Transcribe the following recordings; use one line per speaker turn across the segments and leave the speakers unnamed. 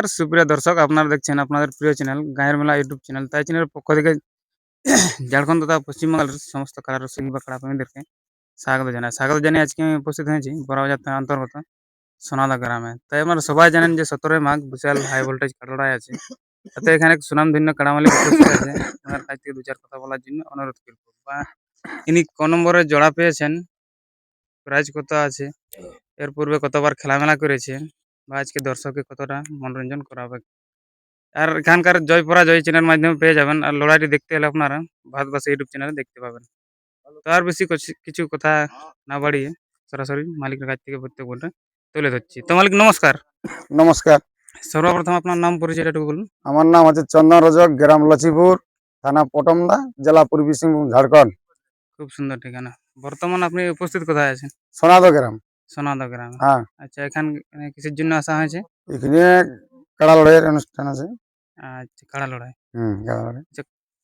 নমস্কার সুপ্রিয় দর্শক আপনারা দেখছেন আপনাদের প্রিয় চ্যানেল গায়ের মেলা ইউটিউব চ্যানেল তাই চ্যানেলের পক্ষ থেকে ঝাড়খণ্ড তথা পশ্চিমবাংলার সমস্ত কারা রসিক বা কারা প্রেমীদেরকে স্বাগত জানাই স্বাগত জানিয়ে আজকে আমি উপস্থিত হয়েছি বড়বাজার থানার অন্তর্গত সোনাদা গ্রামে তাই আপনারা সবাই জানেন যে সতেরোই মাঘ বিশাল হাই ভোল্টেজ কাটড়াই আছে তাতে এখানে সুনামধন্য কাড়ামালি উপস্থিত আছে ওনার কাছ থেকে দু চার কথা বলার জন্য অনুরোধ করব বা ইনি ক নম্বরে জোড়া পেয়েছেন প্রাইজ কত আছে এর পূর্বে কতবার খেলামেলা করেছেন বা আজকে দর্শককে কতটা মনোরঞ্জন করাবে। আর এখানকার জয় পরাজয় চ্যানেলের মাধ্যমে পেয়ে যাবেন। আর লড়াইটি দেখতে হলে আপনারা ভারতবাসী ইউটিউব চ্যানেলে দেখতে পাবেন। তো আর বেশি কিছু- কথা না বাড়িয়ে সরাসরি মালিকের কাছ থেকে প্রত্যেক বলটা তুলে ধরছি। তো মালিক নমস্কার।
নমস্কার।
সর্বপ্রথম আপনার নাম পরিচয়টা একটু বলুন।
আমার নাম আছে চন্দন রজক গ্রাম লচিপুর থানা পটমদা জেলা পূর্বী সিংভূম ঝাড়খণ্ড।
খুব সুন্দর ঠিকানা। বর্তমান আপনি উপস্থিত কোথায় আছেন?
সোনাদ গ্রাম।
সোনাদা গ্রামে।
হ্যাঁ।
আচ্ছা এখান কিসের জন্য আসা হয়েছে?
এখানে কাড়া লড়াইয়ের অনুষ্ঠান আছে।
আচ্ছা কাড়া লড়াই।
হুম কাড়া লড়াই।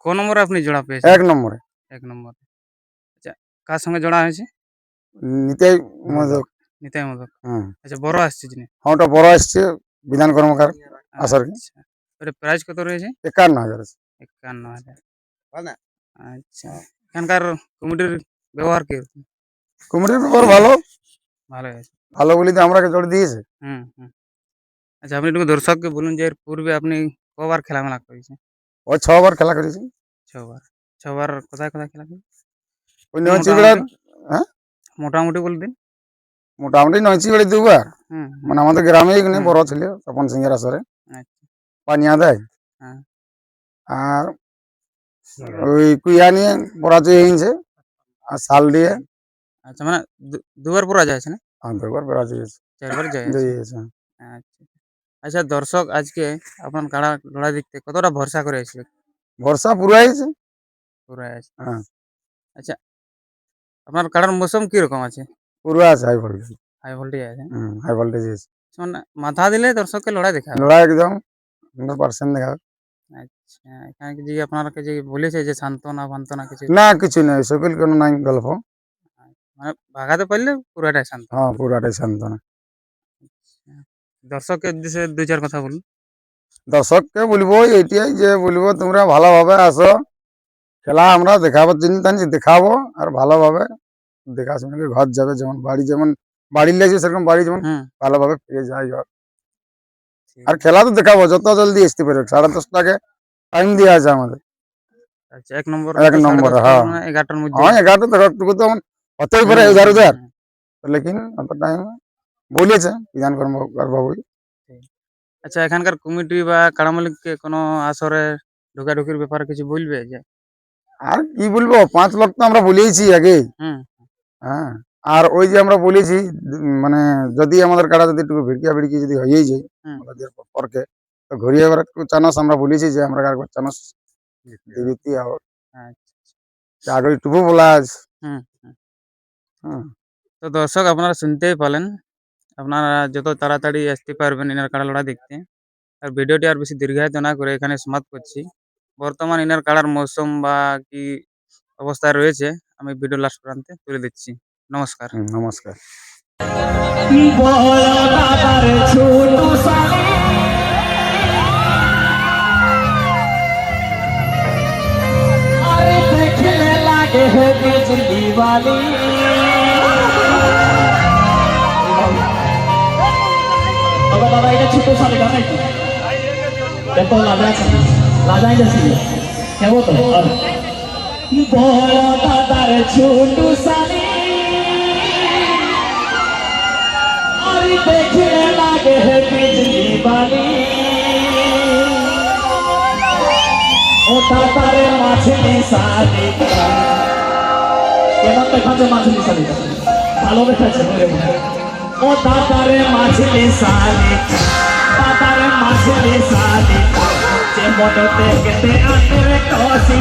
কোন নম্বরে আপনি জোড়া পেয়েছেন?
এক নম্বরে।
এক নম্বরে। আচ্ছা কার সঙ্গে জোড়া হয়েছে?
নিতাই মদক
নিতাই মদক
হুম।
আচ্ছা বড় আসছে যিনি?
হ্যাঁ, ওটা বড় আসছে বিধান কর্মকার আসার কি?
আচ্ছা ওটা প্রাইস কত রয়েছে?
একান্ন হাজার আছে।
একান্ন হাজার। আচ্ছা এখানকার কমিটির ব্যবহার কি?
কমিটির ব্যাপার ভালো।
ভালো
ভালো বলি তো আমরাকে জোর দিয়েছে।
হুম হুম। আচ্ছা আপনি একটু দর্শককে বলুন যে এর পূর্বে আপনি কবার খেলামেলা করেছেন?
ওই ছবার খেলা করেছি।
ছবার। ছবার কোথায় কোথায় খেলা করেছেন
ওই নয়চি বেড়া
মোটামুটি বলে দিন।
মোটামুটি নয়চি বেড়ে দুবার।
হুম
মানে আমাদের গ্রামে এখানে। বড় ছিল তপন সিংহের আসরে।
আচ্ছা।
পানিয়া দেয়
হ্যাঁ।
আর ওই কুইয়া নিয়ে বড়াচি হয়েছে আর শাল দিয়ে।
আচ্ছা মানে দুবার পড়া যাচ্ছে না?
আর দুবার বেড়াচি হয়েছে
চারবার যায়
দিয়ে
আচ্ছা। আচ্ছা দর্শক আজকে আপনার কাড়া লড়াই দেখতে কতটা ভরসা করে আসলে?
বর্ষা পুরো হয়েছে
পুরো আছে।
হ্যাঁ।
আচ্ছা আপনার কাড়ার মৌসুম কীরকম আছে?
পুরো আছে হাই ভোল্টেজ
হাই ভোল্টেজ আছে
হুম হাই ভোল্টেজ আছে।
মানে মাথা দিলে দর্শককে লড়াই দেখা
লড়াই একদম হান্ড্রেড পার্সেন্ট দেখা
আচ্ছা এখানে কি যে আপনাকে যে বলেছে যে সান্ত্বনা ফান্তনা কিছু?
না কিছু নেই সকল কোনো নাই গল্প।
মানে ভাগাতে পারলে পুরোটাই শান্ত।
হ্যাঁ পুরাটাই সান্ত্বনা
দর্শকের উদ্দেশ্যে দুই চার কথা বলুন
দর্শককে বলব এইটাই যে বলব তোমরা ভালোভাবে আসো খেলা আমরা দেখাবার জন্য জানি দেখাবো আর ভালোভাবে দেখাশোনা করে ঘর যাবে যেমন বাড়ি যেমন বাড়ির লেগেছে সেরকম বাড়ি যেমন
হুম।
ভালোভাবে ফিরে যায় ঘর আর খেলা তো দেখাবো যত জলদি আসতে পারবে সাড়ে দশটাকে টাইম দেওয়া আছে আমাদের।
আচ্ছা এক নম্বর
এক নম্বরে, হ্যাঁ।
এগারোটার মধ্যে।
হ্যাঁ এগারোটা তো একটুকু তো আমার হতেই পারে
হুম,
এগারো হাজার
হুম,
লেকিন টাইম বলেছে বিধান কর্মকার বাবু
আচ্ছা এখানকার কমিটি বা কাড়ামালিককে কোনো আসরে ঢোকাঢুকির ব্যাপারে কিছু বলবে যে?
আর কি বলব পাঁচ লক্ষ তো আমরা বলেইছি আগে। হ্যাঁ আর ওই যে আমরা বলেছি মানে যদি আমাদের কাটা যদি একটু ভিড়কিয়া ভিড়কি যদি হয়েই যায় আমাদের পরকে তো ঘুরিয়ে এবার একটু চানস আমরা বলেছি যে আমরা একবার চানস দিবিতি
আচ্ছা।
আগে টুকু বলা আছে
হুম। তো দর্শক আপনারা শুনতেই পালেন আপনারা যত তাড়াতাড়ি আসতে পারবেন ইনার কাড়া লড়া দেখতে। আর ভিডিওটি আর বেশি দীর্ঘায়িত না করে এখানে সমাপ্ত করছি। বর্তমান ইনার কাড়ার মৌসুম বা কি অবস্থা রয়েছে আমি ভিডিও লাস্ট প্রান্তে তুলে দিচ্ছি। নমস্কার।
হুম, নমস্কার।
বিজলি वाली বাবা বাবা, এটা ছোট সালে গান নাকি দেখো লাজা লাজাই যাচ্ছি কেমন তো? বড় দাদার ছোট সালে আর দেখে লাগে বিজলি বালি। ও তাতারে মাছলি সালি কেমন দেখাচ্ছে মাছলি সালি ভালো ও তাতারে মাছলি সালি তাতারে মাছলি সালি যে মনতে কেটে আনরে কষি।